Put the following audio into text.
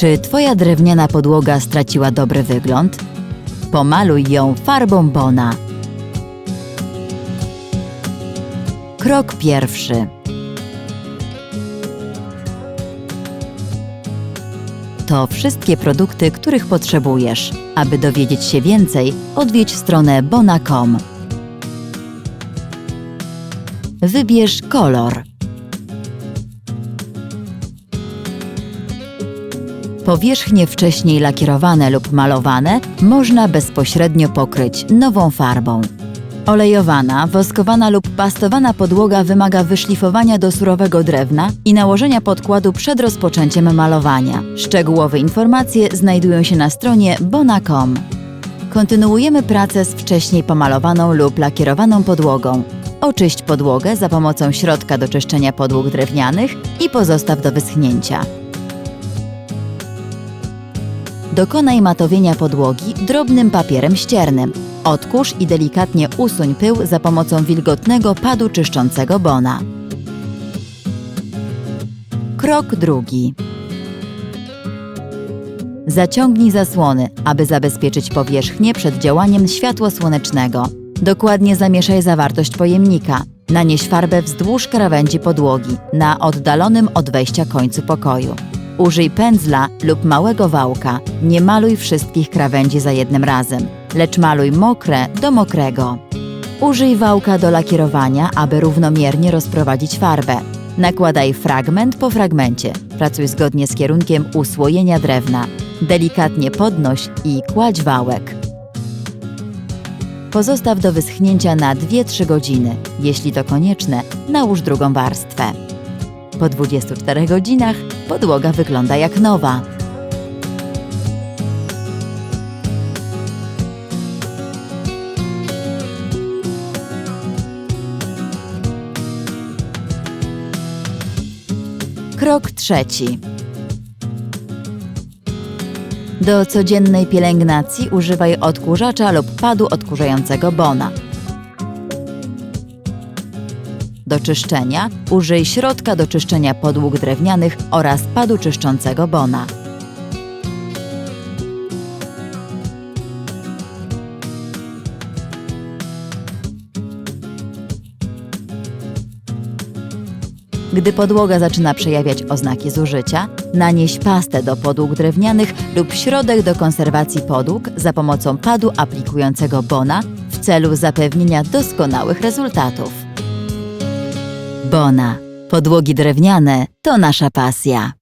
Czy Twoja drewniana podłoga straciła dobry wygląd? Pomaluj ją farbą Bona. Krok pierwszy. To wszystkie produkty, których potrzebujesz. Aby dowiedzieć się więcej, odwiedź stronę bona.com. Wybierz kolor. Powierzchnie wcześniej lakierowane lub malowane można bezpośrednio pokryć nową farbą. Olejowana, woskowana lub pastowana podłoga wymaga wyszlifowania do surowego drewna i nałożenia podkładu przed rozpoczęciem malowania. Szczegółowe informacje znajdują się na stronie bona.com. Kontynuujemy pracę z wcześniej pomalowaną lub lakierowaną podłogą. Oczyść podłogę za pomocą środka do czyszczenia podłóg drewnianych i pozostaw do wyschnięcia. Dokonaj matowienia podłogi drobnym papierem ściernym. Odkurz i delikatnie usuń pył za pomocą wilgotnego padu czyszczącego Bona. Krok drugi. Zaciągnij zasłony, aby zabezpieczyć powierzchnię przed działaniem światła słonecznego. Dokładnie zamieszaj zawartość pojemnika. Nanieś farbę wzdłuż krawędzi podłogi, na oddalonym od wejścia końcu pokoju. Użyj pędzla lub małego wałka. Nie maluj wszystkich krawędzi za jednym razem, lecz maluj mokre do mokrego. Użyj wałka do lakierowania, aby równomiernie rozprowadzić farbę. Nakładaj fragment po fragmencie. Pracuj zgodnie z kierunkiem usłojenia drewna. Delikatnie podnoś i kładź wałek. Pozostaw do wyschnięcia na 2-3 godziny. Jeśli to konieczne, nałóż drugą warstwę. Po 24 godzinach podłoga wygląda jak nowa. Krok trzeci. Do codziennej pielęgnacji używaj odkurzacza lub padu odkurzającego Bona. Do czyszczenia użyj środka do czyszczenia podłóg drewnianych oraz padu czyszczącego Bona. Gdy podłoga zaczyna przejawiać oznaki zużycia, nanieś pastę do podłóg drewnianych lub środek do konserwacji podłóg za pomocą padu aplikującego Bona w celu zapewnienia doskonałych rezultatów. Bona. Podłogi drewniane to nasza pasja.